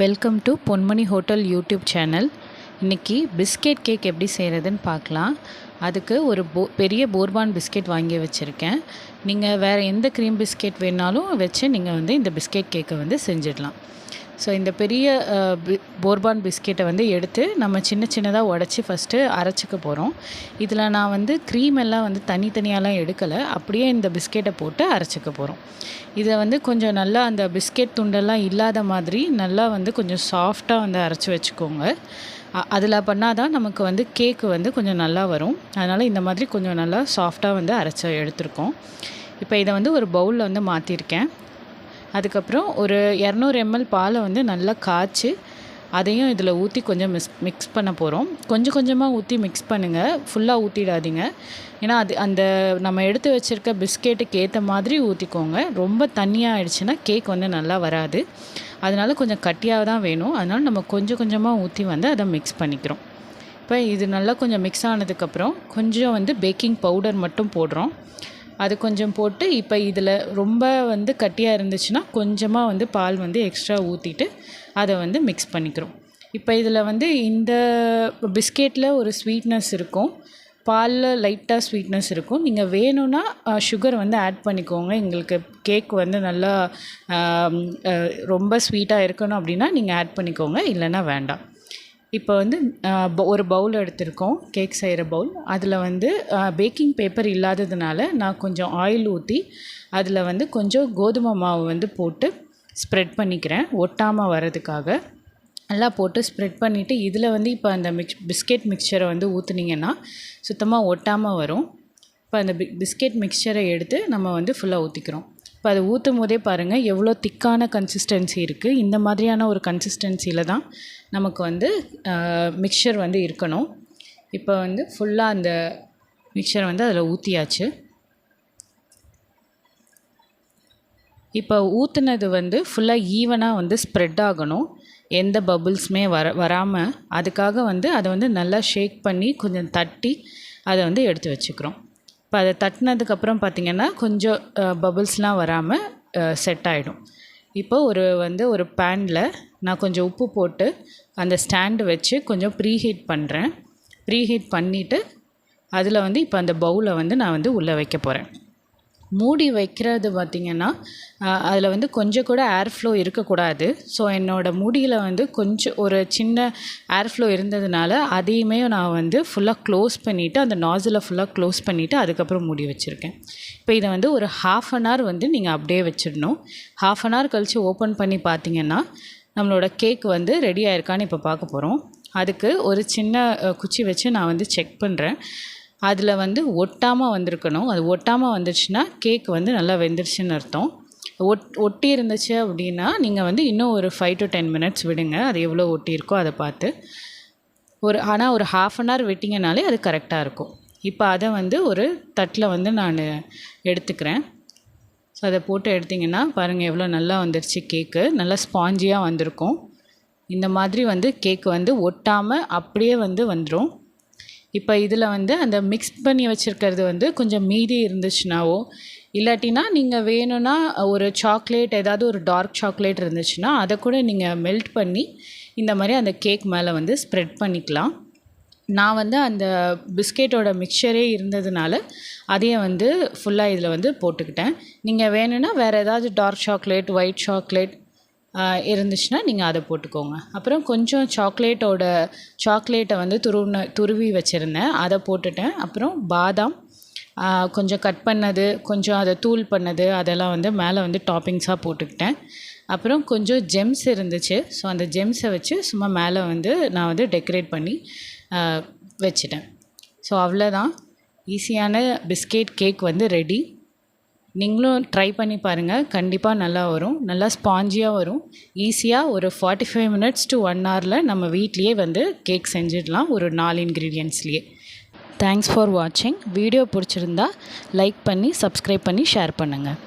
Welcome to Ponmani hotel YouTube channel இன்றைக்கி biscuit cake எப்படி செய்கிறதுன்னு பார்க்கலாம். அதுக்கு ஒரு போ பெரிய போர்பான் பிஸ்கெட் வாங்கி வச்சுருக்கேன். நீங்கள் வேறு எந்த க்ரீம் பிஸ்கெட் வேணாலும் வச்சு நீங்கள் வந்து இந்த பிஸ்கெட் கேக்கை வந்து செஞ்சிடலாம். ஸோ இந்த பெரிய பி- போர்பான் பிஸ்கெட்டை வந்து எடுத்து நம்ம சின்ன சின்னதாக உடச்சி ஃபஸ்ட்டு அரைச்சிக்க போகிறோம் இதில் நான் வந்து க்ரீம் எல்லாம் வந்து தனித்தனியாலாம் எடுக்கலை. அப்படியே இந்த பிஸ்கெட்டை போட்டு அரைச்சிக்க போகிறோம் இதை வந்து கொஞ்சம் நல்லா அந்த பிஸ்கெட் துண்டெல்லாம் இல்லாத மாதிரி நல்லா வந்து கொஞ்சம் சாஃப்டாக வந்து அரைச்சி வச்சுக்கோங்க. அதில் பண்ணால் தான் நமக்கு வந்து கேக்கு வந்து கொஞ்சம் நல்லா வரும். அதனால் இந்த மாதிரி கொஞ்சம் நல்லா சாஃப்டாக வந்து அரைச்சி எடுத்திருக்கோம். இப்போ இதை வந்து ஒரு பவுலில் வந்து மாற்றிருக்கேன் அதுக்கப்புறம் ஒரு இரநூறு எம்எல் பாலை வந்து நல்லா காய்ச்சி அதையும் இதில் ஊற்றி கொஞ்சம் மிஸ் மிக்ஸ் பண்ண போகிறோம் கொஞ்சம் கொஞ்சமாக ஊற்றி மிக்ஸ் பண்ணுங்கள் ஃபுல்லாக ஊற்றிடாதீங்க ஏன்னா அது அந்த நம்ம எடுத்து வச்சுருக்க பிஸ்கெட்டுக்கு ஏற்ற மாதிரி ஊற்றிக்கோங்க ரொம்ப தண்ணியாக ஆயிடுச்சுன்னா கேக் வந்து நல்லா வராது. அதனால கொஞ்சம் கட்டியாக தான் வேணும். அதனால் நம்ம கொஞ்சம் கொஞ்சமாக ஊற்றி வந்து அதை மிக்ஸ் பண்ணிக்கிறோம். இப்போ இது நல்லா கொஞ்சம் மிக்ஸ் ஆனதுக்கப்புறம் கொஞ்சம் வந்து பேக்கிங் பவுடர் மட்டும் போடுறோம். அது கொஞ்சம் போட்டு இப்போ இதில் ரொம்ப வந்து கட்டியாக இருந்துச்சுன்னா கொஞ்சமாக வந்து பால் வந்து எக்ஸ்ட்ரா ஊற்றிட்டு அதை வந்து மிக்ஸ் பண்ணிக்கிறோம். இப்போ இதில் வந்து இந்த பிஸ்கெட்டில் ஒரு ஸ்வீட்னஸ் இருக்கும். பாலில் லைட்டாக ஸ்வீட்னஸ் இருக்கும். நீங்கள் வேணும்னா சுகர் வந்து ஆட் பண்ணிக்கோங்க. எங்களுக்கு கேக் வந்து நல்லா ரொம்ப ஸ்வீட்டாக இருக்கணும் அப்படின்னா நீங்கள் ஆட் பண்ணிக்கோங்க. இல்லைன்னா வேண்டாம். இப்போ வந்து ஒரு பவுல் எடுத்திருக்கோம் கேக் செய்கிற பவுல் அதில் வந்து பேக்கிங் பேப்பர் இல்லாததுனால நான் கொஞ்சம் ஆயில் ஊற்றி அதில் வந்து கொஞ்சம் கோதுமை மாவு வந்து போட்டு ஸ்ப்ரெட் பண்ணிக்கிறேன் ஒட்டாமல் வர்றதுக்காக. நல்லா போட்டு ஸ்ப்ரெட் பண்ணிவிட்டு இதில் வந்து இப்போ அந்த மிக்ஸ் பிஸ்கெட் மிக்சரை வந்து ஊற்றுனீங்கன்னா சுத்தமாக ஒட்டாமல் வரும். இப்போ அந்த பி பிஸ்கெட் மிக்சரை எடுத்து நம்ம வந்து ஃபுல்லாக ஊற்றிக்கிறோம் இப்போ அதை ஊற்றும் போதே பாருங்கள் எவ்வளோ திக்கான கன்சிஸ்டன்சி இருக்குது இந்த மாதிரியான ஒரு கன்சிஸ்டன்சியில் தான் நமக்கு வந்து மிக்சர் வந்து இருக்கணும். இப்போ வந்து ஃபுல்லாக அந்த மிக்சரை வந்து அதில் ஊற்றியாச்சு இப்போ ஊற்றுனது வந்து ஃபுல்லாக ஈவனாக வந்து ஸ்ப்ரெட் ஆகணும். எந்த பபுள்ஸுமே வர வராமல் அதுக்காக வந்து அதை வந்து நல்லா ஷேக் பண்ணி கொஞ்சம் தட்டி அதை வந்து எடுத்து வச்சுக்கிறோம். இப்போ அதை தட்டினதுக்கப்புறம் பார்த்திங்கன்னா கொஞ்சம் பபுள்ஸ்லாம் வராமல் செட் ஆகிடும் இப்போ ஒரு வந்து ஒரு பேனில் நான் கொஞ்சம் உப்பு போட்டு அந்த ஸ்டாண்டு வச்சு கொஞ்சம் ப்ரீஹீட் பண்ணுறேன் ப்ரீஹீட் பண்ணிவிட்டு அதில் வந்து இப்போ அந்த பவுலை வந்து நான் வந்து உள்ளே வைக்க போகிறேன் மூடி வைக்கிறது பார்த்திங்கன்னா அதில் வந்து கொஞ்சம் கூட ஏர் ஃப்ளோ இருக்கக்கூடாது. ஸோ என்னோடய மூடியில் வந்து கொஞ்சம் ஒரு சின்ன ஏர் ஃப்ளோ இருந்ததுனால அதையுமே நான் வந்து ஃபுல்லாக க்ளோஸ் பண்ணிவிட்டு அந்த நாசிலை ஃபுல்லாக க்ளோஸ் பண்ணிவிட்டு அதுக்கப்புறம் மூடி வச்சுருக்கேன். இப்போ இதை வந்து ஒரு ஹாஃப் அன் ஹவர் வந்து நீங்கள் அப்படியே வச்சிடணும். ஹாஃப் அன் ஹவர் கழித்து ஓப்பன் பண்ணி பார்த்தீங்கன்னா நம்மளோட கேக் வந்து ரெடி ஆயிருக்கான்னு இப்போ பார்க்க போகிறோம் அதுக்கு ஒரு சின்ன குச்சி வச்சு நான் வந்து செக் பண்ணுறேன் அதில் வந்து ஒட்டாமல் வந்திருக்கணும். அது ஒட்டாமல் வந்துச்சுன்னா கேக் வந்து நல்லா வெந்துருச்சுன்னு அர்த்தம். ஒட் ஒட்டி இருந்துச்சு அப்படின்னா நீங்கள் வந்து இன்னும் ஒரு ஃபைவ் டு டென் மினிட்ஸ் விடுங்க. அது எவ்வளோ ஒட்டியிருக்கோ அதை பார்த்து. ஒரு ஆனால் ஒரு ஹாஃப் அன் ஹவர் விட்டிங்கனாலே அது கரெக்டாக இருக்கும். இப்போ அதை வந்து ஒரு தட்டில் வந்து நான் எடுத்துக்கிறேன். ஸோ அதை போட்டு எடுத்திங்கன்னா பாருங்கள் எவ்வளோ நல்லா வந்துருச்சு கேக்கு நல்லா ஸ்பாஞ்சியாக வந்திருக்கும். இந்த மாதிரி வந்து கேக் வந்து ஒட்டாமல் அப்படியே வந்து வந்துடும் இப்போ இதில் வந்து அந்த மிக்ஸ் பண்ணி வச்சுருக்கிறது வந்து கொஞ்சம் மீதி இருந்துச்சுனாவோ இல்லாட்டினா நீங்கள் வேணும்னா ஒரு சாக்லேட் ஏதாவது ஒரு டார்க் சாக்லேட் இருந்துச்சுன்னா அதை கூட நீங்கள் மெல்ட் பண்ணி இந்த மாதிரி அந்த கேக் மேலே வந்து ஸ்ப்ரெட் பண்ணிக்கலாம். நான் வந்து அந்த பிஸ்கெட்டோட மிக்சரே இருந்ததுனால அதையும் வந்து ஃபுல்லாக இதில் வந்து போட்டுக்கிட்டேன். நீங்கள் வேணும்னா வேறு ஏதாவது டார்க் சாக்லேட் ஒயிட் சாக்லேட் இருந்துச்சுன்னா நீங்கள் அதை போட்டுக்கோங்க. அப்புறம் கொஞ்சம் சாக்லேட்டோட சாக்லேட்டை வந்து துருவின துருவி வச்சுருந்தேன். அதை போட்டுட்டேன். அப்புறம் பாதாம் கொஞ்சம் கட் பண்ணது கொஞ்சம் அதை தூள் பண்ணது அதெல்லாம் வந்து மேலே வந்து டாப்பிங்ஸாக போட்டுக்கிட்டேன். அப்புறம் கொஞ்சம் ஜெம்ஸ் இருந்துச்சு. ஸோ அந்த ஜெம்ஸை வச்சு சும்மா மேலே வந்து நான் வந்து டெக்கரேட் பண்ணி வச்சுட்டேன். ஸோ அவ்வளோதான். ஈஸியான பிஸ்கெட் கேக் வந்து ரெடி. நீங்களும் ட்ரை பண்ணி பாருங்கள் கண்டிப்பாக நல்லா வரும். நல்லா ஸ்பாஞ்சியாக வரும். ஈஸியாக ஒரு forty five minutes to one ஹவரில் நம்ம வீட்லேயே வந்து கேக் செஞ்சிடலாம் ஒரு நாலு இன்க்ரீடியன்ட்ஸ்லேயே தேங்க்ஸ் ஃபார் வாட்சிங் வீடியோ பிடிச்சிருந்தா லைக் பண்ணி சப்ஸ்கிரைப் பண்ணி ஷேர் பண்ணுங்கள்